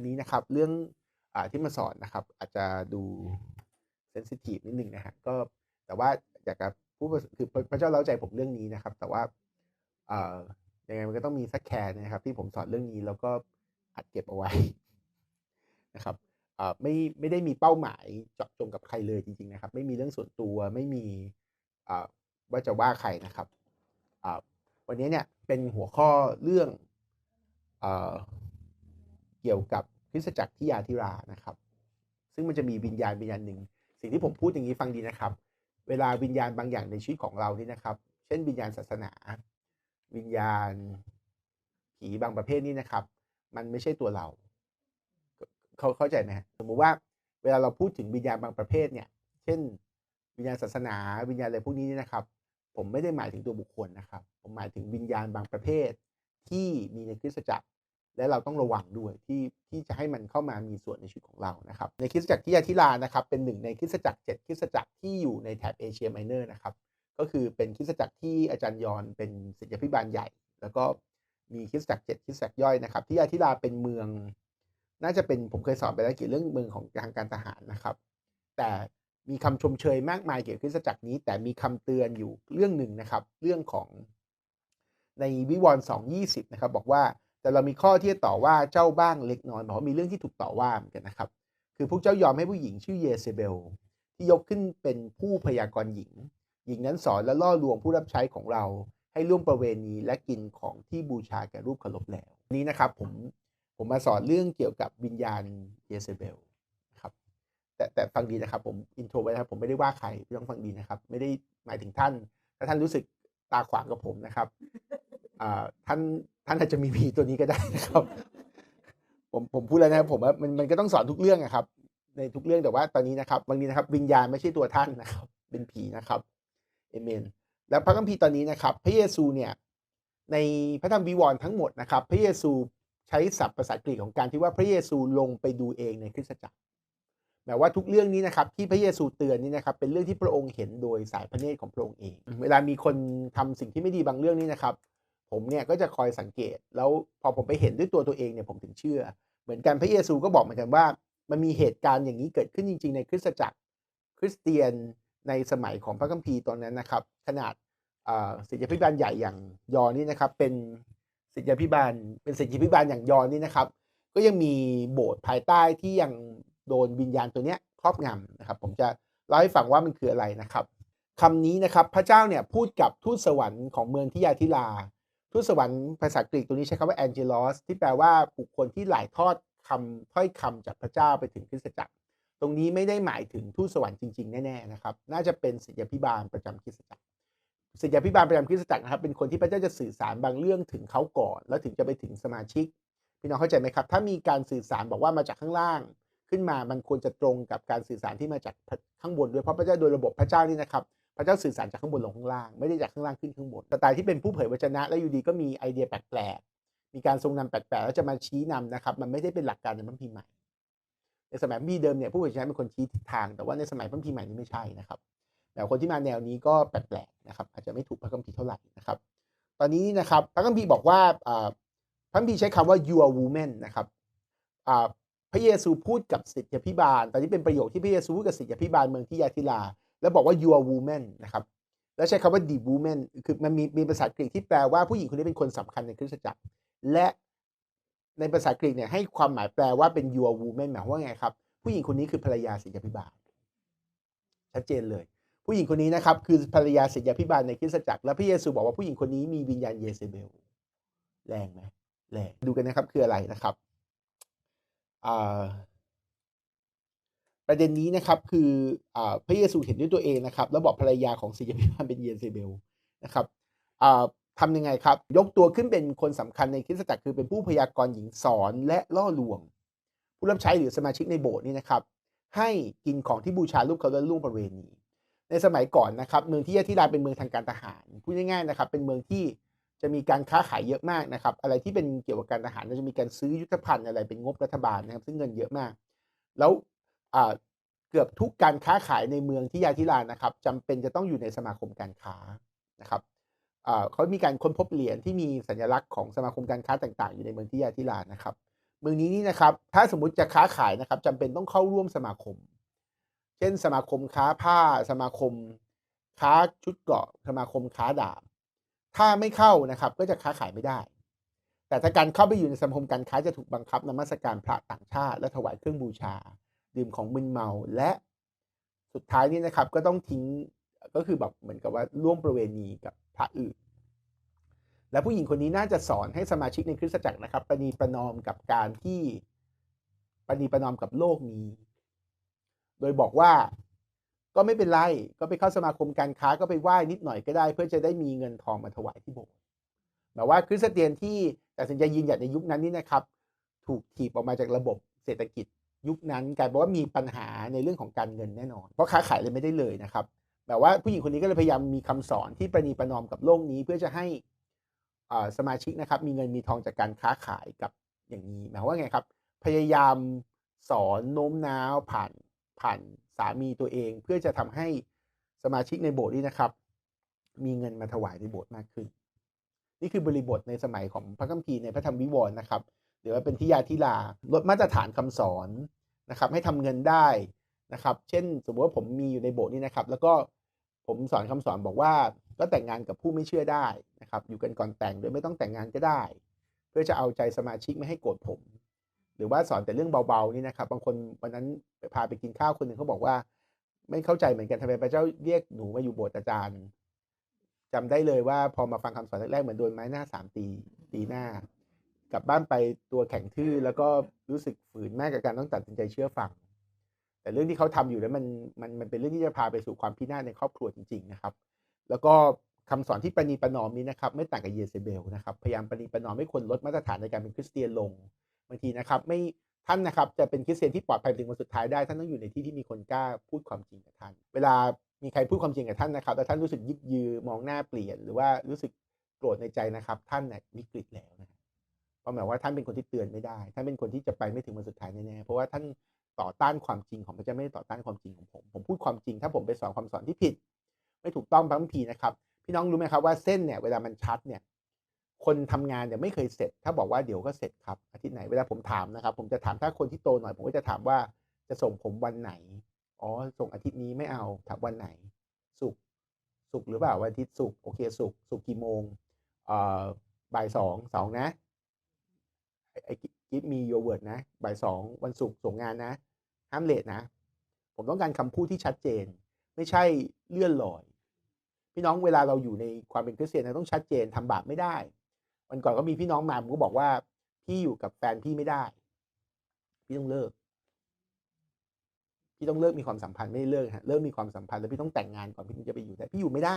ันนี้นะครับเรื่องอที่มาสอนนะครับ อาจจะดูเซนซิทีฟนิดหนึ่งนะฮะก็แต่ว่าอยากจะพูดคือพระพระเจ้าเล้าใจผมเรื่องนี้นะครับ แต่ว่าเอ่อยังไงมันก็ต้องมีสักแคร์นะครับ ที่ผมสอนเรื่องนี้แล้วก็อัดเก็บเอาไว้นะครับเอ่อไม่ไม่ได้มีเป้าหมายเจาะจงกับใครเลยจริงๆนะครับ ไม่มีเรื่องส่วนตัวไม่มีเอ่อว่าจะว่าใครนะครับเอ่อวันนี้เนี่ยเป็นหัวข้อเรื่องเอ่อ เกี่ยวกับคริสตจักรที่ยาธิรานะครับ ซึ่งมันจะมีวิญญาณวิญญาณหนึ่ง สิ่งที่ผมพูดอย่างนี้ฟังดีนะครับ เวลาวิญญาณบางอย่างในชีวิตของเรานี่นะครับ เช่น วิญญาณศาสนา วิญญาณผีบางประเภทนี่นะครับ มันไม่ใช่ตัวเรา เขาเข้าใจไหมสมมุติว่าเวลาเราพูดถึงวิญญาณบางประเภทเนี่ย เช่น วิญญาณศาสนา วิญญาณอะไรพวกนี้นี่นะครับ ผมไม่ได้หมายถึงตัวบุคคลนะครับ ผมหมายถึงวิญญาณบางประเภทที่มีในคริสตจักร และเราต้องระวังด้วยที่ที่จะให้มันเข้ามามีส่วนในชีวิตของเรานะครับในคริสตจักรที่ยาธิลานะครับเป็นหนึ่งในคริสตจักรเจ็ดคริสตจักรที่อยู่ในแถบเอเชียไมเนอร์นะครับก็คือเป็นคริสตจักรที่อาจารย์ยอนเป็นศิษยาภิบาลใหญ่ แล้วก็มีคริสตจักรเจ็ดคริสตจักรย่อยนะครับที่ยาธิลาเป็นเมือง น่าจะเป็นผมเคยสอนไปแล้วเกี่ยวเรื่องเมืองของทางการทหารนะครับ แต่มีคำชมเชยมากมายเกี่ยวกับคริสตจักรนี้ แต่มีคำเตือนอยู่เรื่องหนึ่งนะครับ เรื่องของในวิวรณ์220นะครับบอกว่า แต่เรามีข้อที่จะต่อว่าเจ้าบ้างเล็กน้อยบอกว่ามีเรื่องที่ถูกต่อว่าเหมือนกันนะครับ คือพวกเจ้ายอมให้ผู้หญิงชื่อเยเซเบล ที่ยกขึ้นเป็นผู้พยากรณ์หญิง หญิงนั้นสอนและล่อลวงผู้รับใช้ของเรา ให้ร่วมประเวณีและกินของที่บูชาแก่รูปเคารพแล้วนี้นะครับผมผมมาสอนเรื่องเกี่ยวกับวิญญาณเยเซเบลนะครับแต่แต่ฟังดีนะครับผมอินโทรไว้นะครับผมไม่ได้ว่าใครพี่ต้องฟังดีนะครับ ไม่ได้หมายถึงท่านถ้าท่านรู้สึกตาขวางกับผมนะครับ ท่านท่านอาจจะมีผีตัวนี้ก็ได้นะครับ ผมผมพูดแล้วนะครับผมว่ามันมันก็ต้องสอนทุกเรื่องอะครับ ในทุกเรื่องแต่ว่าตอนนี้นะครับบางทีนะครับ วิญญาณไม่ใช่ตัวท่านนะครับ เป็นผีนะครับเอเมน แล้วพระคัมภีร์ตอนนี้นะครับ พระเยซูเนี่ยในพระธรรมวิวรณ์ทั้งหมดนะครับ พระเยซูใช้ศัพท์ภาษากรีกของการที่ว่าพระเยซูลงไปดูเองในคริสตจักรแม้ว่าทุกเรื่องนี้นะครับที่พระเยซูเตือนนี่นะครับเป็นเรื่องที่พระองค์เห็นโดยสายพระเนตรของพระองค์เอง เวลามีคนทำสิ่งที่ไม่ดีบางเรื่องนี่นะครับ ผมเนี่ยก็จะคอยสังเกต แล้วพอผมไปเห็นด้วยตัวตัวเองเนี่ยผมถึงเชื่อ เหมือนกันพระเยซูก็บอกเหมือนกันว่า มันมีเหตุการณ์อย่างนี้เกิดขึ้นจริง ๆ ในคริสตจักรคริสเตียนในสมัยของพระคัมภีร์ตอนนั้นนะครับ ขนาดศิษยาภิบาลใหญ่อย่างยอนี่นะครับ เป็นศิษยาภิบาลเป็นศิษยาภิบาลอย่างยอนี่นะครับ ก็ยังมีโบสถ์ภายใต้ที่ยังโดนวิญญาณตัวเนี้ยครอบงำนะครับ ผมจะเล่าให้ฟังว่ามันคืออะไรนะครับคำนี้นะครับพระเจ้าเนี่ยพูดกับทูตสวรรค์ของเมืองทิยาธิลา ทูตสวรรค์ภาษากรีกตัวนี้ใช้คำว่าแองเจลอสที่แปลว่าบุคคลที่หลายทอดคำถ้อยคำจากพระเจ้าไปถึงคริสตจักร ตรงนี้ไม่ได้หมายถึงทูตสวรรค์จริงๆ แน่ๆนะครับ น่าจะเป็นศิษยาภิบาลประจำคริสตจักรศิษยาภิบาลประจำคริสตจักรนะครับเป็นคนที่พระเจ้าจะสื่อสารบางเรื่องถึงเขาก่อน แล้วถึงจะไปถึงสมาชิก พี่น้องเข้าใจไหมครับ ถ้ามีการสื่อสารบอกว่ามาจากข้างล่าง ขึ้นมามันควรจะตรงกับการสื่อสารที่มาจากข้างบนด้วยเพราะพระเจ้าโดยระบบพระเจ้านี่นะครับ พระเจ้าสื่อสารจากข้างบนลงข้างล่าง ไม่ได้จากข้างล่างขึ้นข้างบนสไตล์ที่เป็นผู้เผยวจนะแล้วอยู่ดีก็มีไอเดียแปลกๆ มีการทรงนำแปลกๆ แล้วจะมาชี้นำนะครับ มันไม่ได้เป็นหลักการในพระคัมภีใหม่ ในสมัยพมพีเดิมเนี่ยผู้เผยชนะเป็นคนชี้ทิศทาง แต่ว่าในสมัยพระคัมภีใหม่นี้ไม่ใช่นะครับ แต่คนที่มาแนวนี้ก็แปลกๆนะครับ อาจจะไม่ถูกพระคัมภีร์เท่าไหร่นะครับ ตอนนี้นะครับพระคัมภีร์บอกว่าพระคัมภีร์ใช้คำว่า your woman นะครับพระเยซูพูดกับศิษยาภิบาล ตอนนี้เป็นประโยคที่พระเยซูพูดกับศิษยาภิบาลเมืองที่ยาธิลา แล้วบอกว่า you're woman นะครับ แล้วใช้คำว่า the woman คือมันมีมีภาษากรีกที่แปลว่าผู้หญิงคนนี้เป็นคนสำคัญในคริสตจักร และในภาษากรีกเนี่ยให้ความหมายแปลว่าเป็น your woman หมายว่าไงครับ ผู้หญิงคนนี้คือภรรยาศิษยาภิบาลชัดเจนเลย ผู้หญิงคนนี้นะครับคือภรรยาศิษยาภิบาลในคริสตจักร และพระเยซูบอกว่าผู้หญิงคนนี้มีวิญญาณเยเซเบลแรงไหมแรงดูกันนะครับคืออะไรนะครับอ่า ประเด็นนี้นะครับคืออพระเยซูเห็นด้วยตัวเองนะครับ แล้วบอกภรรยาของศิษยาภิบาลเป็นเยนเซเบลนะครับทำยังไงครับ ยกตัวขึ้นเป็นคนสำคัญในคริสตจักรคือเป็นผู้พยากรณ์หญิงสอนและล่อลวง ผู้รับใช้หรือสมาชิกในโบสถ์นี่นะครับ ให้กินของที่บูชารูปเขาและล่วงประเวณีในสมัยก่อนนะครับเมืองที่ยะธิราเป็นเมืองทางการทหารพูดง่ายๆนะครับ เป็นเมืองที่จะมีการค้าขายเยอะมากนะครับ อะไรที่เป็นเกี่ยวกับการทหารจะมีการซื้อยุทธภัณฑ์อะไรเป็นงบรัฐบาลนะครับ ซึ่งเงินเยอะมาก แล้ว เกือบทุกการค้าขายในเมืองที่ยาธิรานะครับจำเป็นจะต้องอยู่ในสมาคมการค้านะครับเขามีการค้นพบเหรียญที่มีสัญลักษณ์ของสมาคมการค้าต่างๆ อยู่ในเมืองที่ยาธิรานะครับ เมืองนี้นี่นะครับถ้าสมมติจะค้าขายนะครับจำเป็นต้องเข้าร่วมสมาคม เช่น สมาคมค้าผ้า สมาคม ค้าชุดเกราะสมาคมค้าดาบถ้าไม่เข้านะครับก็จะค้าขายไม่ได้ แต่ถ้าการเข้าไปอยู่ในสมาคมการค้าจะถูกบังคับนมัสการพระต่างชาติ และถวายเครื่องบูชา ดื่มของมึนเมาและสุดท้ายนี่นะครับ ก็ต้องทิ้งก็คือแบบเหมือนกับว่าร่วมประเวณีกับพระอื่น และผู้หญิงคนนี้น่าจะสอนให้สมาชิกในคริสตจักรนะครับประนีประนอมกับการที่ประนีประนอมกับโลกนี้ โดยบอกว่าก็ไม่เป็นไร ก็ไปเข้าสมาคมการค้าก็ไปไหว้นิดหน่อยก็ได้ เพื่อจะได้มีเงินทองมาถวายที่โบสถ์แบบว่าคริสเตียนที่ตัดสินใจยืนหยัดในยุคนั้นนี่นะครับ ถูกถีบออกมาจากระบบเศรษฐกิจ ยุคนั้นกลายเป็นว่ามีปัญหาในเรื่องของการเงินแน่นอน เพราะค้าขายเลยไม่ได้เลยนะครับแบบว่าผู้หญิงคนนี้ก็เลยพยายามมีคำสอนที่ประนีประนอมกับโลกนี้เพื่อจะให้สมาชิกนะครับ มีเงินมีทองจากการค้าขายกับอย่างนี้หมายว่าไงครับ พยายามสอนโน้มน้าวผ่านผ่านสามีตัวเอง เพื่อจะทำให้สมาชิกในโบสถ์นี้นะครับ มีเงินมาถวายในโบสถ์มากขึ้น นี่คือบริบทในสมัยของพระคัมภีร์ในพระธรรมวิวรณ์นะครับ หรือว่าเป็นทิยาทิลาลดมาตรฐานคำสอนนะครับให้ทำเงินได้นะครับ เช่น สมมติว่าผมมีอยู่ในโบสถ์นี้นะครับ แล้วก็ผมสอนคำสอนบอกว่าก็แต่งงานกับผู้ไม่เชื่อได้นะครับ อยู่กันก่อนแต่งโดยไม่ต้องแต่งงานก็ได้ เพื่อจะเอาใจสมาชิกไม่ให้โกรธผม หรือว่าสอนแต่เรื่องเบาๆนี่นะครับ บางคนวันนั้นพาไปกินข้าวคนหนึ่งเขาบอกว่า ไม่เข้าใจเหมือนกันทำไมพระเจ้าเรียกหนูมาอยู่โบสถ์อาจารย์จำได้เลยว่าพอมาฟังคำสอนแรกๆเหมือนโดนไม้หน้าสามตีตีหน้า กลับบ้านไปตัวแข็งทื่อแล้วก็รู้สึกฝืนมากกับการต้องตัดสินใจเชื่อฟัง แต่เรื่องที่เขาทำอยู่แล้วมันมันมันเป็นเรื่องที่จะพาไปสู่ความพินาศในครอบครัวจริง ๆ นะครับ แล้วก็คำสอนที่ประนีประนอมนี้นะครับ ไม่ต่างกับเยเซเบลนะครับ พยายามประนีประนอมให้คนลดมาตรฐานในการเป็นคริสเตียนลงบางทีนะครับไม่ท่านนะครับจะเป็นคริสเตียนที่ปลอดภัยถึงวันสุดท้ายได้ท่านต้องอยู่ในที่ที่มีคนกล้าพูดความจริงกับท่าน เวลามีใครพูดความจริงกับท่านนะครับแล้วท่านรู้สึกยึกยือมองหน้าเปลี่ยน หรือว่ารู้สึกโกรธในใจนะครับ ท่านนี่ยวิกฤตแล้วนะ เพราะหมายว่าท่านเป็นคนที่เตือนไม่ได้ ท่านเป็นคนที่จะไปไม่ถึงวันสุดท้ายแน่ๆ เพราะว่าท่านต่อต้านความจริงของพระเจ้าไม่ได้ต่อต้านความจริงของผม ผมพูดความจริง ถ้าผมไปสอนความสอนที่ผิด ไม่ถูกต้องบางทีนะครับ พี่น้องรู้ไหมครับว่าเส้นเนี่ยเวลามันชัดเนี่ยคนทำงานเนี่ยไม่เคยเสร็จ ถ้าบอกว่าเดี๋ยวก็เสร็จครับอาทิตย์ไหนเวลาผมถามนะครับ ผมจะถามถ้าคนที่โตหน่อย ผมก็จะถามว่าจะส่งผมวันไหนอ๋อส่งอาทิตย์นี้ไม่เอาถามวันไหนสุกสุกหรือเปล่าวันอาทิตย์สุกโอเคสุกสุกกี่โมงเอ่อบ่ายสองสองนะ ไอ้กิฟมีโยเวิร์ดนะบ่ายสองวันศุกร์ส่งงานนะ ห้ามเลทนะ ผมต้องการคำพูดที่ชัดเจน ไม่ใช่เลื่อนลอย พี่น้องเวลาเราอยู่ในความเป็นคริสเตียนเราต้องชัดเจนทำบาปไม่ได้วันก่อนก็มีพี่น้องมาผมก็บอกว่า พี่อยู่กับแฟนพี่ไม่ได้ พี่ต้องเลิก พี่ต้องเลิกมีความสัมพันธ์ไม่ได้เลิกฮะเลิกมีความสัมพันธ์แล้วพี่ต้องแต่งงานก่อนพี่ถึงจะไปอยู่ได้พี่อยู่ไม่ได้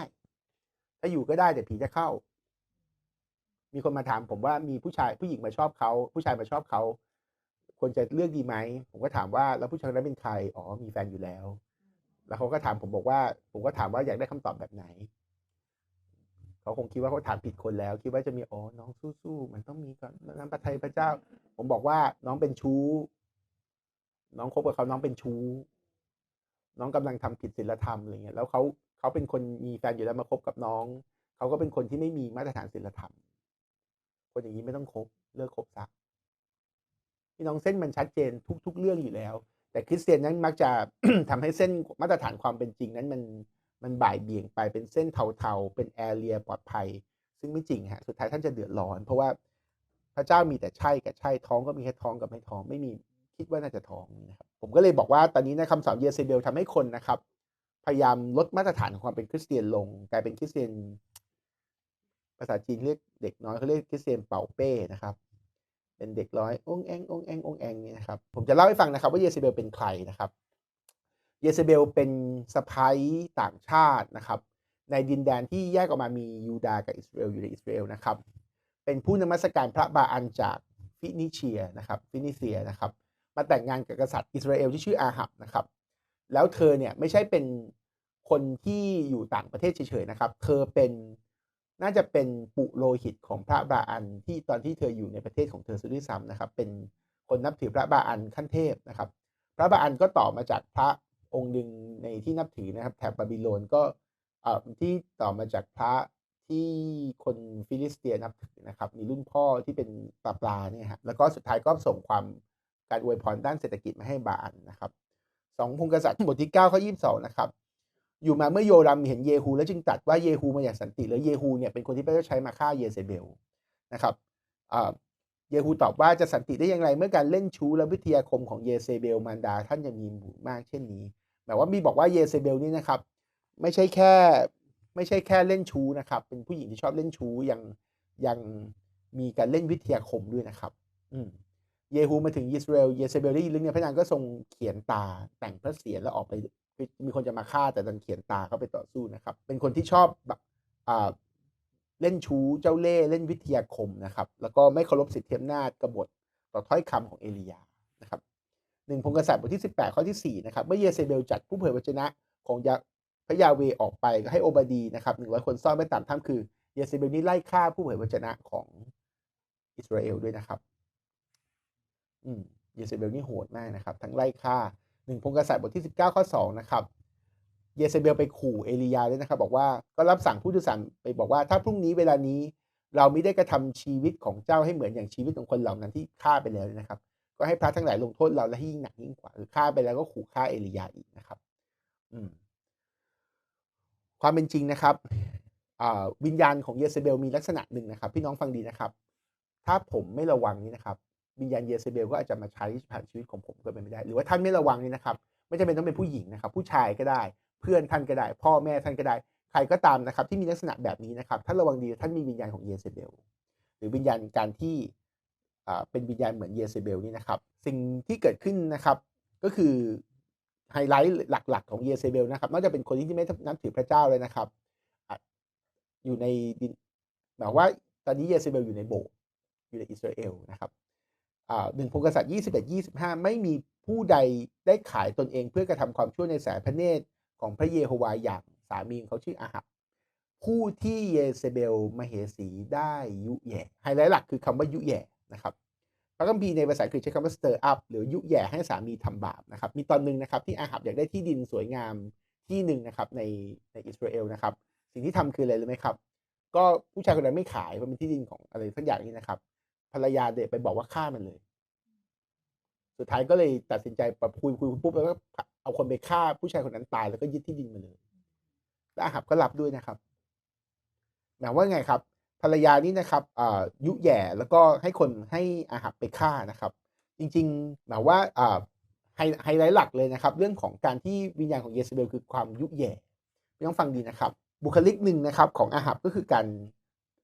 ถ้าอยู่ก็ได้แต่ผีจะเข้า มีคนมาถามผมว่ามีผู้ชายผู้หญิงมาชอบเขาผู้ชายมาชอบเขาควรจะเลือกดีไหมผมก็ถามว่าแล้วผู้ชายนั้นเป็นใครอ๋อมีแฟนอยู่แล้ว แล้วเขาก็ถามผมบอกว่า ผมก็ถามว่าอยากได้คำตอบแบบไหนเขาคงคิดว่าเขาถามผิดคนแล้ว คิดว่าจะมีอ๋อน้องสู้ๆมันต้องมีก่อนน้ำพระทัยพระเจ้า ผมบอกว่าน้องเป็นชู้ น้องคบกับเขาน้องเป็นชู้ น้องกำลังทำผิดศีลธรรมอะไรเงี้ยแล้วเขาเขาเป็นคนมีแฟนอยู่แล้วมาคบกับน้อง เขาก็เป็นคนที่ไม่มีมาตรฐานศีลธรรม คนอย่างนี้ไม่ต้องคบเลิกคบซะพี่น้องเส้นมันชัดเจนทุก ๆ เรื่องอยู่แล้ว แต่คริสเตียนนั้นมักจะทำให้เส้นมาตรฐานความเป็นจริงนั้นมันมันบ่ายเบี่ยงไปเป็นเส้นเทาๆ เป็นแอเรียปลอดภัย ซึ่งไม่จริงฮะสุดท้ายท่านจะเดือดร้อน เพราะว่าพระเจ้ามีแต่ใช่กับใช่ท้องก็มีแค่ท้องกับไม่ท้องไม่มีคิดว่าน่าจะท้องนะครับผมก็เลยบอกว่าตอนนี้นะคำสอนเยเซเบลทำให้คนนะครับ พยายามลดมาตรฐานของความเป็นคริสเตียนลง กลายเป็นคริสเตียนาษาจีนเรียกเด็กน้อยเขาเรียกคริสเตียนเป่าเป้นะครับ เป็นเด็กร้อยองแององแององแองนี่นะครับ ผมจะเล่าให้ฟังนะครับว่าเยซเบลเป็นใครนะครับ เยซเบลเป็นสะพ้ายต่างชาตินะครับ ในดินแดนที่แยกออกมามียูดาห์กับอิสราเอลอยู่ในอิสราเอลนะครับ เป็นผู้นมัสการพระบาอันจากฟินิเชียนะครับ ฟินิเซียนะครับ มาแต่งงานกับกษัตริย์อิสราเอลที่ชื่ออาหับนะครับ แล้วเธอเนี่ยไม่ใช่เป็นคนที่อยู่ต่างประเทศเฉยๆนะครับ เธอเป็น น่าจะเป็นปุโรหิตของพระบาอันที่ตอนที่เธออยู่ในประเทศของเธอซะด้วยซ้ำนะครับ เป็นคนนับถือพระบาอันขั้นเทพนะครับ พระบาอันก็ต่อมาจากพระองค์หนึ่งในที่นับถือนะครับ แถบบาบิโลนก็เอ่อที่ต่อมาจากพระที่คนฟิลิสเตียนับถือนะครับ มีรุ่นพ่อที่เป็นปลาปลาเนี่ยฮะแล้วก็สุดท้ายก็ส่งความการอวยพรด้านเศรษฐกิจมาให้บาอันนะครับสองพงศ์กษัตริย์บทที่เก้าข้อยี่สิบสองนะครับ อยู่มาเมื่อโยรัมเห็นเยฮูแล้วจึงตัดว่าเยฮูมาอย่างสันติแล้วเยฮูเนี่ยเป็นคนที่พระเจ้าใช้มาฆ่าเยเซเบลนะครับเยฮูตอบว่าจะสันติได้อย่างไร เมื่อการเล่นชู้และวิทยาคมของเยเซเบลมารดาท่านยังมีหมู่มากเช่นนี้หมายว่ามีบอกว่าเยเซเบลนี่นะครับ ไม่ใช่แค่ไม่ใช่แค่เล่นชู้นะครับ เป็นผู้หญิงที่ชอบเล่นชู้ยังยังมีการเล่นวิทยาคมด้วยนะครับ อืเยฮูมาถึงอิสราเอลเยเซเบลได้ยินเรื่องนี้พระนางก็ทรงเขียนตาแต่งพระเศียรแล้วออกไป มีคนจะมาฆ่าแต่ดันเขียนตาเข้าไปต่อสู้นะครับ เป็นคนที่ชอบแบบเล่นชู้เจ้าเล่เล่นวิทยาคมนะครับ แล้วก็ไม่เคารพสิทธิอำนาจกบฏต่อถ้อยคำของเอลียานะครับหนึ่งพงกษัตริย์บทที่ 18 ข้อที่ 4 นะครับเมื่อเยเซเบลจัดผู้เผยวจนะของยาพระยาเวออกไปก็ให้โอบาดีนะครับหนึ่งร้อยคนซ่อนไว้ตามถ้ำคือเยเซเบลนี่ไล่ฆ่าผู้เผยวจนะของอิสราเอลด้วยนะครับ อืมเยเซเบลนี่โหดมากนะครับ ทั้งไล่ฆ่า หนึ่งพงกษัตริย์บทที่ 19 ข้อ 2 นะครับ เยเซเบลไปขู่เอลียาด้วยนะครับ บอกว่าก็รับสั่งผู้ดูสันไปบอกว่าถ้าพรุ่งนี้เวลานี้เราไม่ได้กระทำชีวิตของเจ้าให้เหมือนอย่างชีวิตของคนเหล่านั้นที่ฆ่าไปแล้วนะครับ ก็ให้พระทั้งหลายลงโทษเราและให้ยิ่งหนักยิ่งกว่าหรือฆ่าไปแล้วก็ขู่ฆ่าเอลียาอีกนะครับ อืม ความเป็นจริงนะครับวิญญาณของเยเซเบลมีลักษณะหนึ่งนะครับ พี่น้องฟังดีนะครับ ถ้าผมไม่ระวังนี่นะครับ วิญญาณเยเซเบลก็อาจจะมาใช้ผ่านชีวิตของผมก็เป็นไม่ได้ หรือว่าท่านไม่ระวังนี่นะครับ ไม่จำเป็นต้องเป็นผู้หญิงนะครับ ผู้ชายก็ได้ เพื่อนท่านก็ได้ พ่อแม่ท่านก็ได้ ใครก็ตามนะครับ ที่มีลักษณะแบบนี้นะครับ ท่านระวังดีท่านมีวิญญาณของเยเซเบลหรือวิญญาณการที่เป็นวิญญาณเหมือนเยเซเบลนี่นะครับ สิ่งที่เกิดขึ้นนะครับ ก็คือไฮไลท์หลัก ๆ ของเยเซเบลนะครับนอกจากเป็นคนที่ไม่นับถือพระเจ้าเลยนะครับ อยู่ในดินหมายว่าตอนนี้เยเซเบลอยู่ในโบสถ์อยู่ในอิสราเอลนะครับ หนึ่งพงกษัตริย์21 25 ไม่มีผู้ใดได้ขายตนเองเพื่อกระทำความชั่วในสายพระเนตรของพระเยโฮวาอย่างสามีเขาชื่ออาหับ ผู้ที่เยเซเบลมาเหสีได้ยุแย่ไฮไลท์หลักคือคำว่ายุแย่นะครับพระคัมภีร์ในภาษาอังกฤษใช้คำว่า stir up หรือยุแย่ให้สามีทำบาปนะครับ มีตอนหนึ่งนะครับที่อาหับอยากได้ที่ดินสวยงามที่หนึ่งนะครับในในอิสราเอลนะครับ สิ่งที่ทำคืออะไรรู้ไหมครับ ก็ผู้ชายคนนั้นไม่ขายเพราะเป็นที่ดินของอะไรสักอย่างนี้นะครับ ภรรยาเด็กไปบอกว่าฆ่ามันเลย สุดท้ายก็เลยตัดสินใจปคุยคุยปุ๊บแล้วก็เอาคนไปฆ่าผู้ชายคนนั้นตายแล้วก็ยึดที่ดินมาเลยและอาหับก็รับด้วยนะครับหมายว่าไงครับ ภรรยานี่นะครับยุแย่แล้วก็ให้คนให้อาหับไปฆ่านะครับ จริงๆหมายว่าไฮไลท์หลักเลยนะครับ เรื่องของการที่วิญญาณของเยสเบลคือความยุแย่ต้องฟังดีนะครับ บุคลิกหนึ่งนะครับของอาหับก็คือการ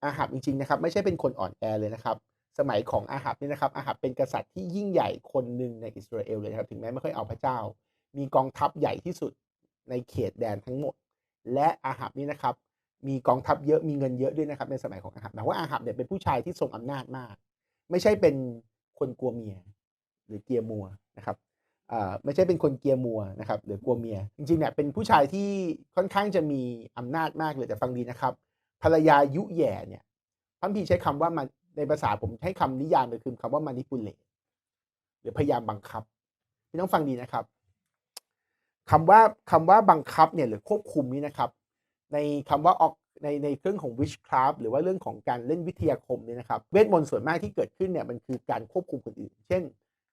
อาหับจริงๆนะครับ ไม่ใช่เป็นคนอ่อนแอเลยนะครับ สมัยของอาหับนี่นะครับอาหับเป็นกษัตริย์ที่ยิ่งใหญ่คนหนึ่งในอิสราเอลเลยครับถึงแม้ไม่ค่อยเอาพระเจ้า มีกองทัพใหญ่ที่สุดในเขตแดนทั้งหมด และอาหับนี่นะครับมีกองทัพเยอะมีเงินเยอะด้วยนะครับในสมัยของอาหับหมายว่าอาหับเนี่ยเป็นผู้ชายที่ทรงอำนาจมาก ไม่ใช่เป็นคนกลัวเมีย หรือเกียร์มัวนะครับไม่ใช่เป็นคนเกียร์มัวนะครับหรือกลัวเมีย จริงๆเนี่ยเป็นผู้ชายที่ค่อนข้างจะมีอำนาจมากเลยแต่ฟังดีนะครับ ภรรยายุแย่เนี่ยพัมพีใช้คำว่ามัน ในภาษาผมใช้คำนิยามเลยคือคำว่า manipulate หรือพยายามบังคับพี่ต้องฟังดีนะครับคำว่าคำว่าบังคับเนี่ยหรือควบคุมนี้นะครับ ในคำว่าออกในในเรื่องของ witchcraft หรือว่าเรื่องของการเล่นวิทยาคมเนี่ยนะครับ เวทมนต์ส่วนมากที่เกิดขึ้นเนี่ยมันคือการควบคุมคนอื่น เช่น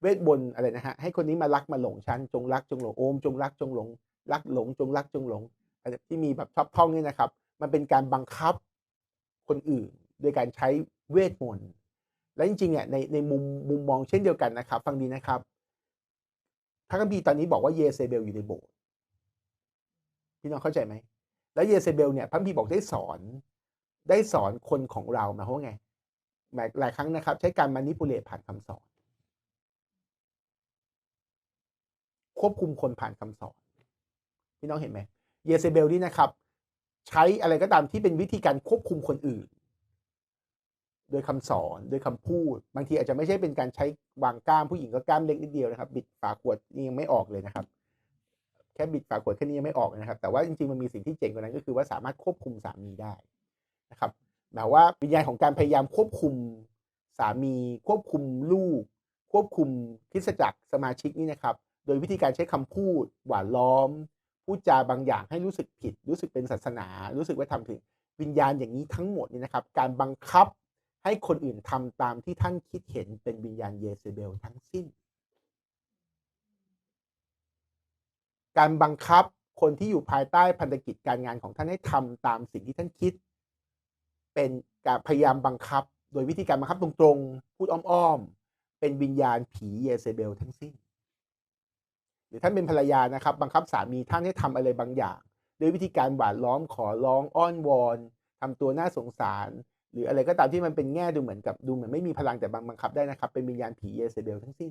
เวทมนต์อะไรนะฮะให้คนนี้มารักมาหลงฉันจงรักจงหลงโอมจงรักจงหลงรักหลงจงรักจงหลงที่มีแบบชอบท่องเนี่ยนะครับ มันเป็นการบังคับคนอื่น โดยการใช้เวทมนต์และจริงๆเนี่ยในในมุมมุมมองเช่นเดียวกันนะครับ ฟังดีนะครับ พระคัมภีร์ตอนนี้บอกว่าเยเซเบลอยู่ในโบสถ์พี่น้องเข้าใจไหม แล้วเยเซเบลเนี่ยพระพีบอกได้สอนได้สอนคนของเราหมายความว่าไงหลายครั้งนะครับ ใช้การมานิปุเลตผ่านคำสอน ควบคุมคนผ่านคำสอน พี่น้องเห็นไหมเยเซเบลนี่นะครับ ใช้อะไรก็ตามที่เป็นวิธีการควบคุมคนอื่น โดยคำสอนโดยคำพูด บางทีอาจจะไม่ใช่เป็นการใช้วางกล้ามผู้หญิงก็กล้ามเล็กนิดเดียวนะครับ บิดฝาขวดนี่ยังไม่ออกเลยนะครับ แค่บิดฝาขวดแค่นี้ยังไม่ออกนะครับ แต่ว่าจริงๆมันมีสิ่งที่เจ๋งกว่านั้นก็คือว่าสามารถควบคุมสามีได้นะครับหมายว่าวิญญาณของการพยายามควบคุมสามี ควบคุมลูก ควบคุมคิสจักรสมาชิกนี่นะครับ โดยวิธีการใช้คำพูด หวานล้อมพูดจาบางอย่างให้รู้สึกผิด รู้สึกเป็นศาสนา รู้สึกว่าทำถึงวิญญาณอย่างนี้ทั้งหมดนี่นะครับ การบังคับ ให้คนอื่นทำตามที่ท่านคิดเห็นเป็นวิญญาณเยเซเบลทั้งสิ้น การบังคับคนที่อยู่ภายใต้พันธกิจการงานของท่านให้ทำตามสิ่งที่ท่านคิด เป็นการพยายามบังคับ โดยวิธีการบังคับตรงๆ พูดอ้อมๆ เป็นวิญญาณผีเยเซเบลทั้งสิ้น หรือท่านเป็นภรรยานะครับ บังคับสามีท่านให้ทำอะไรบางอย่าง โดวยวิธีการหวานล้อมขอร้องอ้อนวอนทำตัวน่าสงสาร หรืออะไรก็ตามที่มันเป็นแง่ดูเหมือนกับดูเหมือนไม่มีพลังแต่บังบังคับได้นะครับ เป็นวิญญาณผีเยเซเบลทั้งสิ้น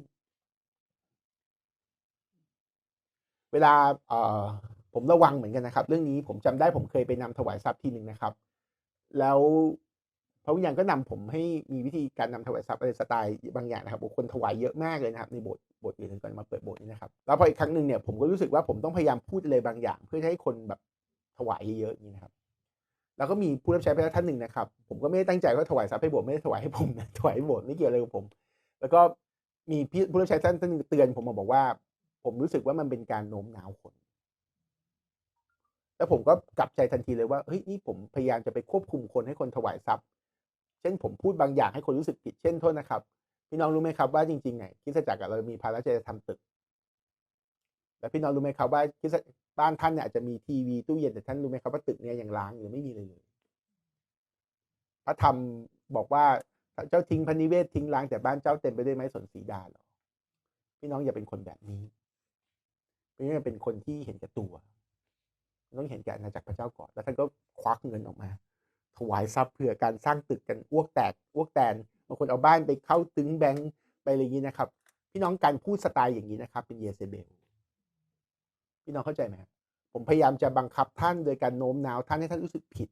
เวลาเอ่อผมระวังเหมือนกันนะครับ เรื่องนี้ผมจำได้ผมเคยไปนำถวายทรัพย์ทีหนึ่งนะครับ แล้วพระวิญญาณก็นำผมให้มีวิธีการนำถวายทรัพย์อะไรสไตล์บางอย่างนะครับคคลถวายเยอะมากเลยนะครับ ในโบสถ์โบสถ์อื่นก่อนมาเปิดโบสถ์นี้นะครับแล้วพออีกครั้งหนึ่งเนี่ยผมก็รู้สึกว่าผมต้องพยายามพูดอะไรบางอย่าง เพื่อให้คนแบบถวายเยอะๆนี้นะครับ แล้วก็มีผู้รับใช้พระท่านหนึ่งนะครับ ผมก็ไม่ได้ตั้งใจว่าถวายทรัพย์ให้โบสถ์ไม่ได้ถวายให้ผมนะถวายให้โบสถ์ไม่เกี่ยวอะไรกับผม แล้วก็มีพี่ผู้รับใช้ท่านท่านหนึ่งเตือนผมมาบอกว่า ผมรู้สึกว่ามันเป็นการโน้มน้าวคน แล้วผมก็กลับใจทันทีเลยว่าเฮ้ยนี่ผมพยายามจะไปควบคุมคนให้คนถวายทรัพย์ เช่นผมพูดบางอย่างให้คนรู้สึกผิดเช่นโทษนะครับพี่น้องรู้ไหมครับว่าจริงๆเนี่ยคริสจักรเรามีภาระจะทำตึก แล้วพี่น้องรู้ไหมครับว่าคริส บ้านท่านเนี่ยอาจจะมีทีวีตู้เย็นแต่ท่านรู้ไหมครับว่าตึกเนี่ยยังล้างอยู่ไม่มีเลยเลยพระธรรมบอกว่าเจ้าทิ้งพระนิเวศทิ้งล้างแต่บ้านเจ้าเต็มไปด้วยไม้สนสีดาหรอพี่น้องอย่าเป็นคนแบบนี้พี่น้องเป็นคนที่เห็นแก่ตัว ต้องเห็นแก่อาณาจักรพระเจ้าก่อน แล้วท่านก็ควักเงินออกมา ถวายทรัพย์เพื่อการสร้างตึกกันอ้วกแตกอ้วกแตนบางคนเอาบ้านไปเข้าตึงแบงค์ไปอะไรอย่างนี้นะครับ พี่น้องการพูดสไตล์อย่างนี้นะครับ เป็นเยเซเบล พี่น้องเข้าใจไหมครับผมพยายามจะบังคับท่านโดยการโน้มน้าวท่านให้ท่านรู้สึกผิด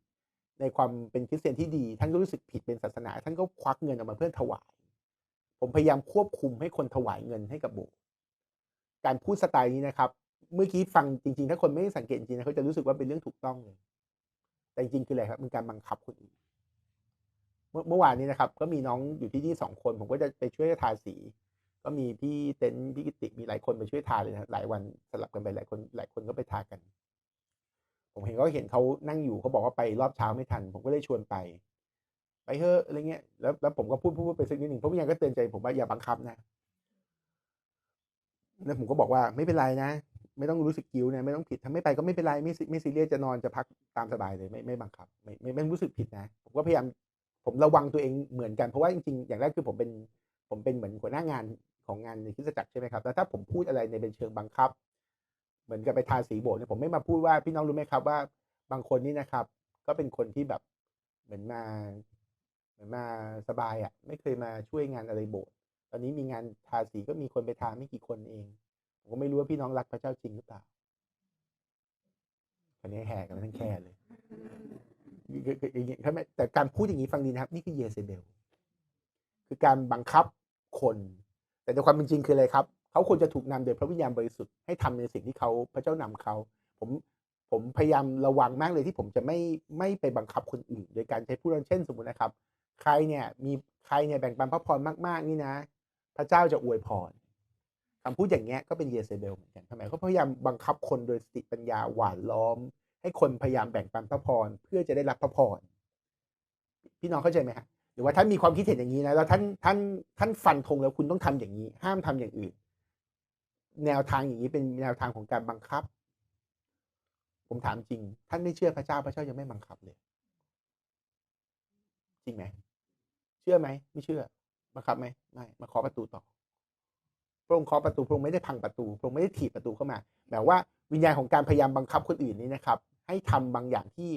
ในความเป็นคริสเตียนที่ดี ท่านก็รู้สึกผิดเป็นศาสนา ท่านก็ควักเงินออกมาเพื่อถวาย ผมพยายามควบคุมให้คนถวายเงินให้กับโบสถ์การพูดสไตล์นี้นะครับ เมื่อกี้ฟังจริง ๆ ถ้าคนไม่สังเกตจริงๆนะเขาจะรู้สึกว่าเป็นเรื่องถูกต้องเลย แต่จริงคืออะไรครับมันการบังคับคนอื่นเมื่อวานนี้นะครับ ก็มีน้องอยู่ที่นี่สองคน ผมก็จะไปช่วยทาสี ก็มีพี่เต็นพี่กิติมีหลายคนไปช่วยทาเลยนะหลายวันสลับกันไปหลายคนหลายคนก็ไปทากัน ผมเห็นเขาเห็นเขานั่งอยู่เขาบอกว่าไปรอบเช้าไม่ทัน ผมก็เลยชวนไป ไปเถอะอะไรเงี้ยแล้วแล้วผมก็พูดพูดไปสักนิดหนึ่งเพราะพี่ยังก็เตือนใจผมว่าอย่าบังคับนะแล้วผมก็บอกว่าไม่เป็นไรนะ ไม่ต้องรู้สึกกิ้วนะไม่ต้องผิดถ้าไม่ไปก็ไม่เป็นไรไม่ไม่ซีเรียสจะนอนจะพักตามสบายเลยไม่ไม่บังคับไม่ไม่ไม่รู้สึกผิดนะ ผมก็พยายามผมระวังตัวเองเหมือนกันเพราะว่าจริงๆอย่างแรกคือผมเป็นผมเป็นเหมือนหัวหน้างาน ของงานในคริสตจักรใช่ไหมครับแล้วถ้าผมพูดอะไรในเป็นเชิงบังคับ เหมือนกับไปทาสีโบสถ์เนี่ยผมไม่มาพูดว่าพี่น้องรู้ไหมครับว่าบางคนนี่นะครับ ก็เป็นคนที่แบบเหมือนมาเหมือนมาสบายอะ่ะ ไม่เคยมาช่วยงานอะไรโบสถ์ตอนนี้มีงานทาสีก็มีคนไปทาไม่กี่คนเองผมก็ไม่รู้ว่าพี่น้องรักพระเจ้าจริงหรือเปล่าคนนี้แหกันทั้งแค่เลยแต่การพูดอย่างนี้ฟังดีนะครับ นี่คือเยเซเบล คือการบังคับคน แต่ในความเป็นจริงคืออะไรครับเขาควรจะถูกนำโดยพระวิญญาณบริสุทธิ์ให้ทำในสิ่งที่เขาพระเจ้านำเขาผมผมพยายามระวังมากเลยที่ผมจะไม่ไม่ไปบังคับคนอื่น โดยการใช้พูดเช่นสมมตินะครับ ใครเนี่ยมีใครเนี่ยแบ่งปันพระพรมาก ๆ นี่นะ พระเจ้าจะอวยพรคำพูดอย่างเงี้ยก็เป็นเยเซเบลเหมือนกันทำไมเขาพยายามบังคับคนโดยสติปัญญาหวานล้อม ให้คนพยายามแบ่งปันพระพรเพื่อจะได้รับพระพรพี่น้องเข้าใจไหมฮะ หรือว่าท่านมีความคิดเห็นอย่างนี้นะแล้วท่านท่านท่านฟันธงแล้วคุณต้องทำอย่างนี้ ห้ามทำอย่างอื่น แนวทางอย่างนี้เป็นแนวทางของการบังคับ ผมถามจริง ท่านไม่เชื่อพระเจ้าพระเจ้ายังไม่บังคับเลย จริงไหมเชื่อไหมไม่เชื่อบังคับไหมไม่มาขอประตูต่อพระองค์เคาะประตูพระองค์ไม่ได้พังประตูพระองค์ไม่ได้ถีบประตูเข้ามาแบบว่าวิญญาณของการพยายามบังคับคนอื่นนี้นะครับ ให้ทำบางอย่างที่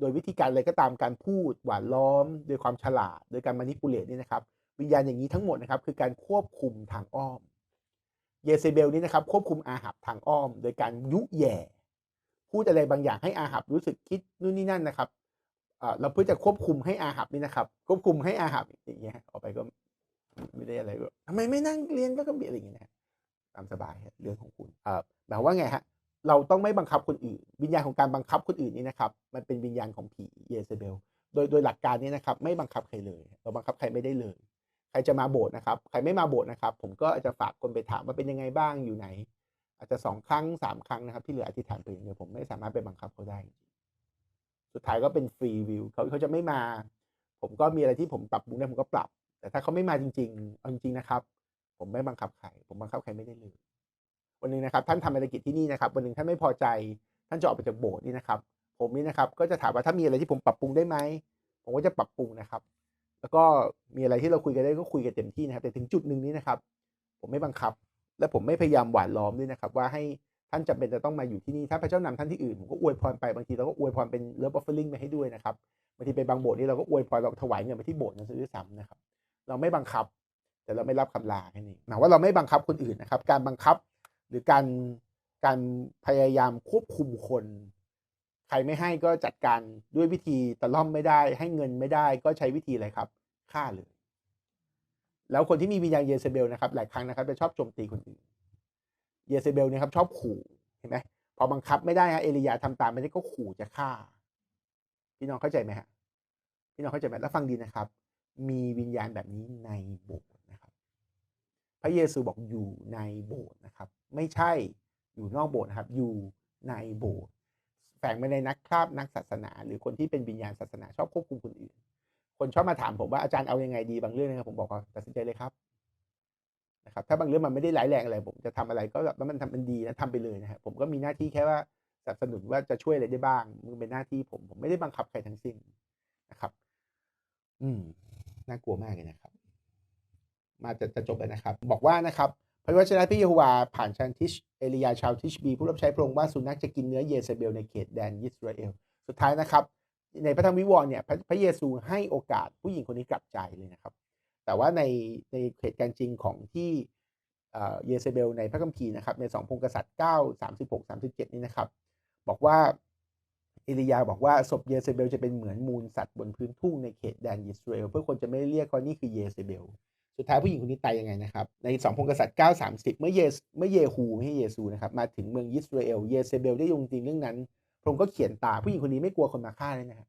โดยวิธีการอะไรก็ตามการพูดหวานล้อม โดยความฉลาด โดยการมานิปูเลตนี่นะครับวิญญาณอย่างนี้ทั้งหมดนะครับคือการควบคุมทางอ้อม เยเซเบลนี่นะครับควบคุมอาหับทางอ้อม โดยการยุแย่พูดอะไรบางอย่างให้อาหับรู้สึกคิดนู่นนี่นั่นนะครับเราเพื่อจะควบคุมให้อาหับนี่นะครับ ควบคุมให้อาหับอย่างเงี้ยออกไปก็ไม่ได้อะไรทำไมไม่นั่งเรียนก็ก็มีอะไรอย่างเงี้ยตามสบายเรื่องของคุณหมายว่าไงฮะ เราต้องไม่บังคับคนอื่น วิญญาณของการบังคับคนอื่นนี่นะครับมันเป็นวิญญาณของผีเยเซเบลโดยโดยหลักการนี้นะครับไม่บังคับใครเลย เราบังคับใครไม่ได้เลย ใครจะมาโบสถ์นะครับ ใครไม่มาโบสถ์นะครับ ผมก็อาจจะฝากคนไปถามว่าเป็นยังไงบ้างอยู่ไหน อาจจะสองครั้งสามครั้งนะครับ ที่เหลืออธิษฐานไปอย่างเดียวผมไม่สามารถไปบังคับเขาได้ สุดท้ายก็เป็นฟรีวิวเขาเขาจะไม่มา ผมก็มีอะไรที่ผมปรับปรุงได้ผมก็ปรับ แต่ถ้าเขาไม่มาจริงๆเอาจริงๆนะครับ ผมไม่บังคับใครผมบังคับใครไม่ได้เลย วันหนึ่งนะครับท่านทำภารกิจที่นี่นะครับวันหนึ่งท่านไม่พอใจท่านจะออกไปจากโบสถ์นี่นะครับ ผมนี่นะครับก็จะถามว่าถ้ามีอะไรที่ผมปรับปรุงได้ไหมผมก็จะปรับปรุงนะครับ แล้วก็มีอะไรที่เราคุยกันได้ก็คุยกันเต็มที่นะครับ แต่ถึงจุดหนึ่งนี้นะครับ ผมไม่บังคับ และผมไม่พยายามหวานล้อมด้วยนะครับ ว่าให้ท่านจำเป็นจะต้องมาอยู่ที่นี่ถ้าพระเจ้านำท่านที่อื่นผมก็อวยพรไปบางทีเราก็อวยพรเป็นเลิฟออฟเฟอร์ลิงไปให้ด้วยนะครับบางทีไปบางโบสถ์นี่เราก็อวยพรเราถวายเงินไปที่โบสถ์นั้นซะด้วยซ้ำนะครับ เราไม่บังคับ แต่เราไม่รับคำลาแค่นี้หมายว่าเราไม่บังคับคนอื่นนะครับ การบังคับ หรือการการพยายามควบคุมคน ใครไม่ให้ก็จัดการด้วยวิธีตะล่อมไม่ได้ ให้เงินไม่ได้ก็ใช้วิธีอะไรครับฆ่าเลย แล้วคนที่มีวิญญาณเยเซเบลนะครับหลายครั้งนะครับจะชอบโจมตีคนอื่นเยเซเบลเนี่ยครับชอบขู่เห็นไหมพอบังคับไม่ได้ฮะเอลียาทำตามไม่ได้ก็ขู่จะฆ่า พี่น้องเข้าใจไหมฮะพี่น้องเข้าใจไหมแล้วฟังดีนะครับ มีวิญญาณแบบนี้ในโบสถ์ พระเยซูบอกอยู่ในโบสถ์นะครับ ไม่ใช่อยู่นอกโบสถ์นะครับ อยู่ในโบสถ์แฝงไม่ในนักคราบนักศาสนา หรือคนที่เป็นวิญญาณศาสนาชอบควบคุมคนอื่น คนชอบมาถามผมว่าอาจารย์เอายังไงดีบางเรื่องนะครับผมบอกว่าตัดสินใจเลยครับนะครับ ถ้าบางเรื่องมันไม่ได้ร้ายแรงอะไรผมจะทำอะไรก็แบบมันทำมันดีนะทำไปเลยนะครับผมก็มีหน้าที่แค่ว่าสนับสนุนว่าจะช่วยอะไรได้บ้างมันเป็นหน้าที่ผมผมไม่ได้บังคับใครทั้งสิ้นนะครับ อืมน่ากลัวมากเลยนะครับ มาจะจะจบแล้วนะครับ บอกว่านะครับพระวจนะพระเยโฮวาผ่านชานทิชเอลียาชาวทิชบีผู้รับใช้พระองค์ว่าสุนัขจะกินเนื้อเยเซเบลในเขตแดนอิสราเอล สุดท้ายนะครับ ในพระธรรมวิวรณ์เนี่ยพระพระเยซูให้โอกาสผู้หญิงคนนี้กลับใจเลยนะครับ แต่ว่าในในเหตุการณ์จริงของที่เยเซเบลในพระคัมภีร์นะครับในสองพงกษัตริย์9 36 37 นี่นะครับ บอกว่าเอลียาบอกว่าศพเยเซเบลจะเป็นเหมือนมูลสัตว์บนพื้นทุ่งในเขตแดนอิสราเอลเพื่อคนจะไม่เรียกว่านี่คือเยเซเบล สุดท้ายผู้หญิงคนนี้ตายยังไงนะครับ ในสองพงกษัตริย์ 9 30 เมื่อเยเมื่อเยฮูไม่ใช่เยซูนะครับมาถึงเมืองอิสราเอลเยเซเบลได้ยงจริงเรื่องนั้น พระองค์ก็เขียนตาผู้หญิงคนนี้ไม่กลัวคนมาฆ่าเลยนะฮะ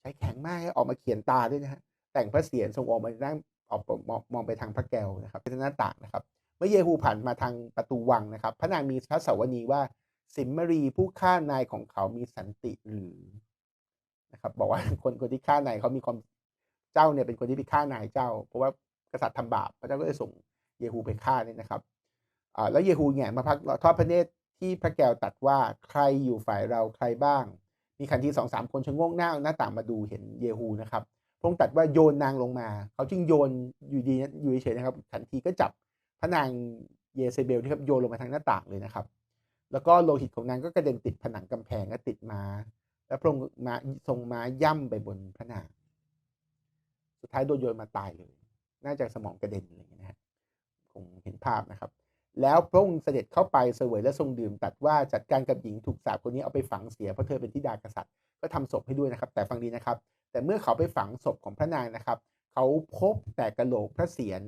ใช้แข็งมากออกมาเขียนตาด้วยนะฮะแต่งพระเศียรทรงออกมานั่งออกมองมองไปทางพระแก้วนะครับเป็นหน้าต่างนะครับ เมื่อเยฮูผ่านมาทางประตูวังนะครับ พระนางมีพระสวนีว่าสิมมารีผู้ฆ่านายของเขามีสันติหรือนะครับ บอกว่าคนคนที่ฆ่านายเขามีความเจ้าเนี่ยเป็นคนที่ไปฆ่านายเจ้า เพราะว่า กษัตริย์ทำบาปพระเจ้าก็เลยส่งเยฮูไปฆ่าเนี่ยนะครับอ่าแล้วเยฮูเนี่ยมาพักทอดพระเนตรที่พระแก้วตัดว่าใครอยู่ฝ่ายเราใครบ้าง มีขันทีสองสามคนชะโงกหน้าหน้าต่างมาดูเห็นเยฮูนะครับพระองค์ตัดว่าโยนนางลงมา เขาจึงโยนอยู่ดีอยู่เฉยนะครับขันทีก็จับพระนางเยเซเบลนะครับโยนลงมาทางหน้าต่างเลยนะครับ แล้วก็โลหิตของนางก็กระเด็นติดผนังกำแพงและติดมา แล้วพระองค์มาทรงมาย่ำไปบนพระนาง สุดท้ายโดนโยนมาตายเลย น่าจะสมองกระเด็นอะไรอย่างนี้นะฮะคงเห็นภาพนะครับ แล้วพระองค์เสด็จเข้าไปเสวยและทรงดื่ม ตัดว่าจัดการกับหญิงถูกสาปคนนี้เอาไปฝังเสียเพราะเธอเป็นธิดากษัตริย์ ก็ทำศพให้ด้วยนะครับ แต่ฟังดีนะครับ แต่เมื่อเขาไปฝังศพของพระนางนะครับ เขาพบแต่กระโหลกพระเศียร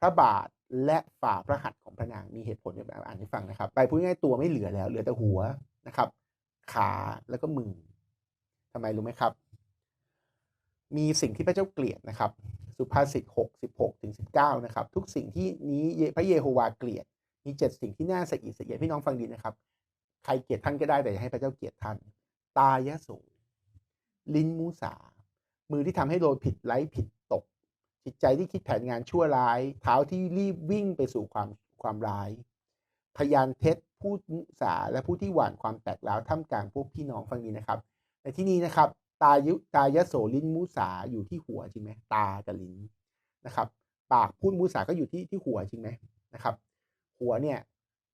พระบาทและฝ่าพระหัตถ์ของพระนางมีเหตุผลเดี๋ยวอ่านให้ฟังนะครับ ไปพูดง่ายตัวไม่เหลือแล้ว เหลือแต่หัวนะครับ ขาแล้วก็มือทำไมรู้ไหมครับ มีสิ่งที่พระเจ้าเกลียดนะครับ สุภาษิต6 16ถึง19 นะครับ ทุกสิ่งที่นี้พระเยโฮวาเกลียด มีเจ็ดสิ่งที่น่าสะอิดสะเอียดพี่น้องฟังดีนะครับ ใครเกลียดท่านก็ได้แต่อย่าให้พระเจ้าเกลียดท่าน ตายะโสลิ้นมูสา มือที่ทำให้โดนผิดไร้ผิดตก จิตใจที่คิดแผนงานชั่วร้าย เท้าที่รีบวิ่งไปสู่ความความร้าย พยานเท็จพูดมุสาและผู้ที่หว่านความแตกร้าวท่ามกลางพวกพี่น้องฟังดีนะครับในที่นี้นะครับ ตายุตายโสลิ้นมุสาอยู่ที่หัวจริงไหมตากับลิ้นนะครับ ปากพูดมุสาก็อยู่ที่ที่หัวจริงไหมนะครับ หัวเนี่ย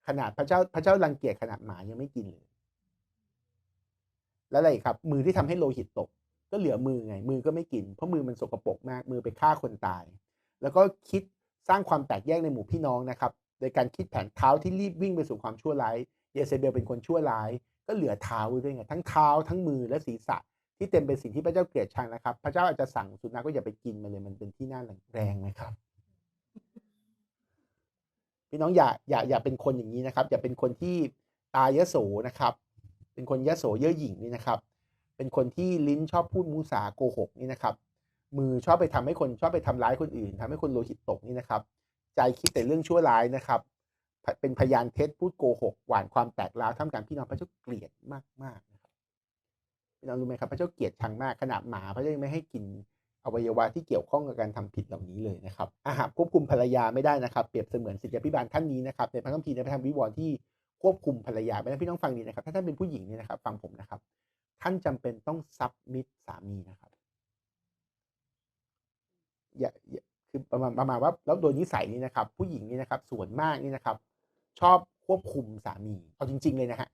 ขนาดพระเจ้าพระเจ้ารังเกียจขนาดหมายังไม่กินเลย แล้วอะไรครับ มือที่ทำให้โลหิตตก ก็เหลือมือไง มือก็ไม่กิน เพราะมือมันสกปรกมาก มือไปฆ่าคนตาย แล้วก็คิดสร้างความแตกแยกในหมู่พี่น้องนะครับโดยการคิดแผนเท้าที่รีบวิ่งไปสู่ความชั่วร้าย เยเซเบลเป็นคนชั่วร้าย ก็เหลือเท้าด้วยไงทั้งเท้าทั้งมือและศีรษะ ที่เต็มเป็นสิ่งที่พระเจ้าเกลียดชังนะครับ พระเจ้าอาจจะสั่งสุนัขก็อย่าไปกินมันเลยมันเป็นที่น่าแรงไหมครับพี่น้องอย่าอย่าอย่าเป็นคนอย่างนี้นะครับ อย่าเป็นคนที่ตายะโสนะครับ เป็นคนยะโสเย่อหยิ่งนี่นะครับ เป็นคนที่ลิ้นชอบพูดมูสาโกหกนี่นะครับ มือชอบไปทำให้คนชอบไปทำร้ายคนอื่นทำให้คนโลหิตตกนี่นะครับ ใจคิดแต่เรื่องชั่วร้ายนะครับ เป็นพยานเท็จพูดโกหกหวานความแตกร้าวท่ามกลางพี่น้องพระเจ้าเกลียดมากๆนะ พี่น้องรู้ไหมครับพระเจ้าเกลียดชังมากขนาดหมาพระเจ้ายังไม่ให้กินอวัยวะที่เกี่ยวข้องกับการทำผิดเหล่านี้เลยนะครับอาหารควบคุมภรรยาไม่ได้นะครับ เปรียบเสมือนศิษยาพิบาลท่านนี้นะครับในพระคัมภีร์ในพระธรรมวิวรณ์ที่ควบคุมภรรยาไม่ได้พี่น้องฟังดีนะครับ ถ้าท่านเป็นผู้หญิงเนี่ยนะครับ ฟังผมนะครับ ท่านจำเป็นต้องซับมิดสามีนะครับอย่าคือประมาณประมาณว่าแล้วโดยนิสัยนี่นะครับ ผู้หญิงนี่นะครับ ส่วนมากนี่นะครับ ชอบควบคุมสามีเอาจริง ๆ เลยนะฮะ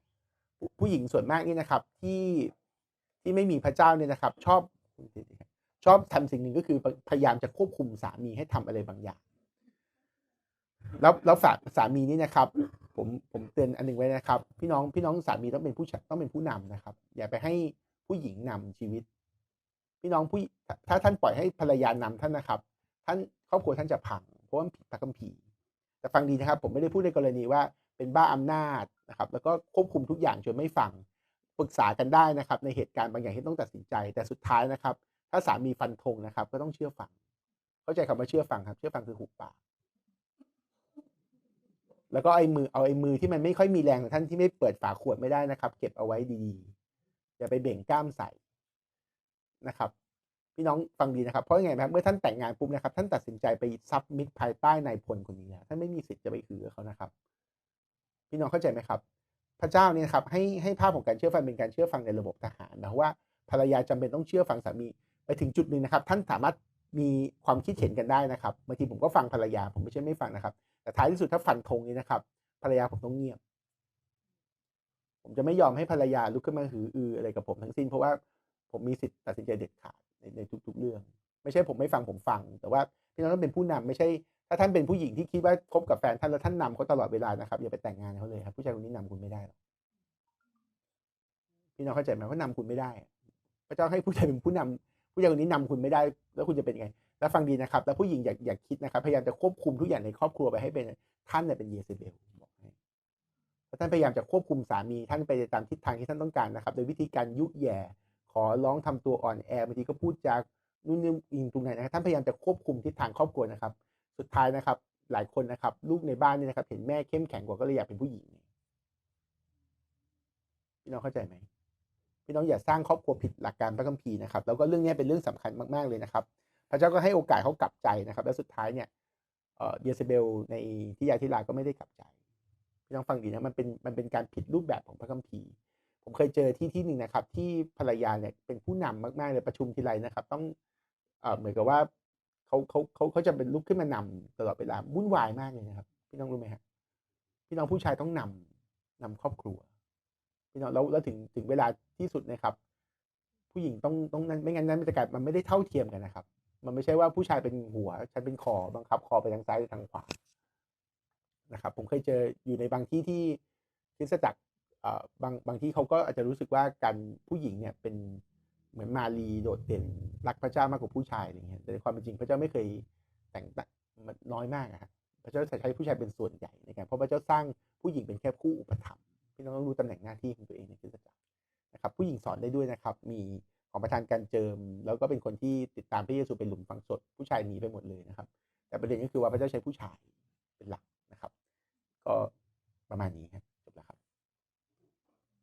ผู้หญิงส่วนมากนี่นะครับ ที่ ที่ไม่มีพระเจ้าเนี่ยนะครับ ชอบชอบทำสิ่งหนึ่งก็คือพยายามจะควบคุมสามีให้ทำอะไรบางอย่าง แล้วแล้วฝากสามีนี่นะครับ ผมผมเตือนอันหนึ่งไว้นะครับ พี่น้องพี่น้องสามีต้องเป็นผู้ต้องเป็นผู้นำนะครับ อย่าไปให้ผู้หญิงนำชีวิต พี่น้องผู้ถ้าท่านปล่อยให้ภรรยานำท่านนะครับ ท่านครอบครัวท่านจะพังเพราะว่าผิดพระคัมภีร์แต่ฟังดีนะครับ ผมไม่ได้พูดในกรณีว่าเป็นบ้าอำนาจนะครับ แล้วก็ควบคุมทุกอย่างจนไม่ฟัง ปรึกษากันได้นะครับ ในเหตุการณ์บางอย่างที่ต้องตัดสินใจ แต่สุดท้ายนะครับ ถ้าสามีฟันธงนะครับ ก็ต้องเชื่อฟัง เข้าใจคำว่าเชื่อฟังครับ เชื่อฟังคือหุบปากแล้วก็ไอ้มือเอาไอ้มือที่มันไม่ค่อยมีแรงของท่านที่ไม่เปิดฝาขวดไม่ได้นะครับ เก็บเอาไว้ดีๆอย่าไปเบ่งกล้ามใส่นะครับ พี่น้องฟังดีนะครับ เพราะยังไงครับเมื่อท่านแต่งงานปุ๊บนะครับ ท่านตัดสินใจไปซับมิดภายใต้นายพลคนนี้แล้วท่านไม่มีสิทธิ์จะไปอือเขานะครับ พี่น้องเข้าใจไหมครับ พระเจ้าเนี่ยครับให้ให้ภาพของการเชื่อฟังเป็นการเชื่อฟังในระบบทหารนะว่าภรรยาจำเป็นต้องเชื่อฟังสามีไปถึงจุดหนึ่งนะครับ ท่านสามารถมีความคิดเห็นกันได้นะครับบางทีผมก็ฟังภรรยา ผมไม่ใช่ไม่ฟังนะครับ แต่ท้ายที่สุดถ้าฟันธงนี้นะครับ ภรรยาผมต้องเงียบ ผมจะไม่ยอมให้ภรรยาลุกขึ้นมาหืออืออะไรกับผมทั้งสิ้น เพราะว่าผมมีสิทธิ์ตัดสินใจเด็ดขาดในในทุก ๆ เรื่อง ไม่ใช่ผมไม่ฟังผมฟัง แต่ว่าพี่น้องต้องเป็นผู้นำไม่ใช่ ถ้าท่านเป็นผู้หญิงที่คิดว่าคบกับแฟนท่านแล้วท่านนำเขาตลอดเวลานะครับอย่าไปแต่งงานเขาเลยครับผู้ชายคนนี้นำคุณไม่ได้หรอกพี่น้องเข้าใจไหมว่านำคุณไม่ได้ พระเจ้าให้ผู้ชายเป็นผู้นำผู้ชายคนนี้นำคุณไม่ได้ แล้วคุณจะเป็นไง แล้วฟังดีนะครับ แล้วผู้หญิงอยากอยากคิดนะครับ พยายามจะควบคุมทุกอย่างในครอบครัวไปให้เป็นท่านเนี่ยเป็นเยเซเบลบอกให้ท่านพยายามจะควบคุมสามีท่านไปตามทิศทางที่ท่านต้องการนะครับ โดยวิธีการยุแย่ ขอร้องทำตัวอ่อนแอบางทีก็พูดจากนู่นนี่อิงตรงไหนนะครับท่านพยายามจะควบคุมทิศทางครอบครัวนะครับ สุดท้ายนะครับ หลายคนนะครับ ลูกในบ้านนี่นะครับ เห็นแม่เข้มแข็งกว่าก็เลยอยากเป็นผู้หญิงพี่น้องเข้าใจไหมพี่น้องอย่าสร้างครอบครัวผิดหลักการพระคัมภีร์นะครับ แล้วก็เรื่องนี้เป็นเรื่องสำคัญมากๆเลยนะครับ พระเจ้าก็ให้โอกาสเขากลับใจนะครับ แล้วสุดท้ายเนี่ยเอ่อเยเซเบลในที่ยาธิลาก็ไม่ได้กลับใจพี่น้องฟังดีนะมันเป็นมันเป็นการผิดรูปแบบของพระคัมภีร์ ผมเคยเจอที่ที่หนึ่งนะครับ ที่ภรรยาเนี่ยเป็นผู้นำมากๆเลยประชุมทีไรนะครับ ต้องเหมือนกับว่า เขาเขาเขาเขาจะเป็นลุกขึ้นมานำตลอดเวลาวุ่นวายมากเลยนะครับ พี่น้องรู้ไหมครับพี่น้องผู้ชายต้องนำนำครอบครัว พี่น้องแล้วแล้วถึงถึงเวลาที่สุดนะครับ ผู้หญิงต้องต้องนั้นไม่งั้นนั้นมันจะกลายมันไม่ได้เท่าเทียมกันนะครับ มันไม่ใช่ว่าผู้ชายเป็นหัวฉันเป็นคอบังคับคอไปทางซ้ายหรือทางขวานะครับ ผมเคยเจออยู่ในบางที่ที่คริสตจักรบางบางที่เขาก็อาจจะรู้สึกว่าการผู้หญิงเนี่ยเป็น เหมือนมารีโดดเด่นรักพระเจ้ามากกว่าผู้ชายอะไรเงี้ยแต่ในความเป็นจริงพระเจ้าไม่เคยแต่งมันน้อยมากอะครับพระเจ้าใช้ผู้ชายเป็นส่วนใหญ่ในการเพราะพระเจ้าสร้างผู้หญิงเป็นแค่ผู้อุปถัมภ์พี่น้องต้องรู้ตำแหน่งหน้าที่ของตัวเองในคริสตจักรนะครับ ผู้หญิงสอนได้ด้วยนะครับ มีของประธานการเจิม แล้วก็เป็นคนที่ติดตามพระเยซูเป็นหลุมฝังศพผู้ชายหนีไปหมดเลยนะครับ แต่ประเด็นก็คือว่าพระเจ้าใช้ผู้ชายเป็นหลักนะครับ ก็ประมาณนี้ครับ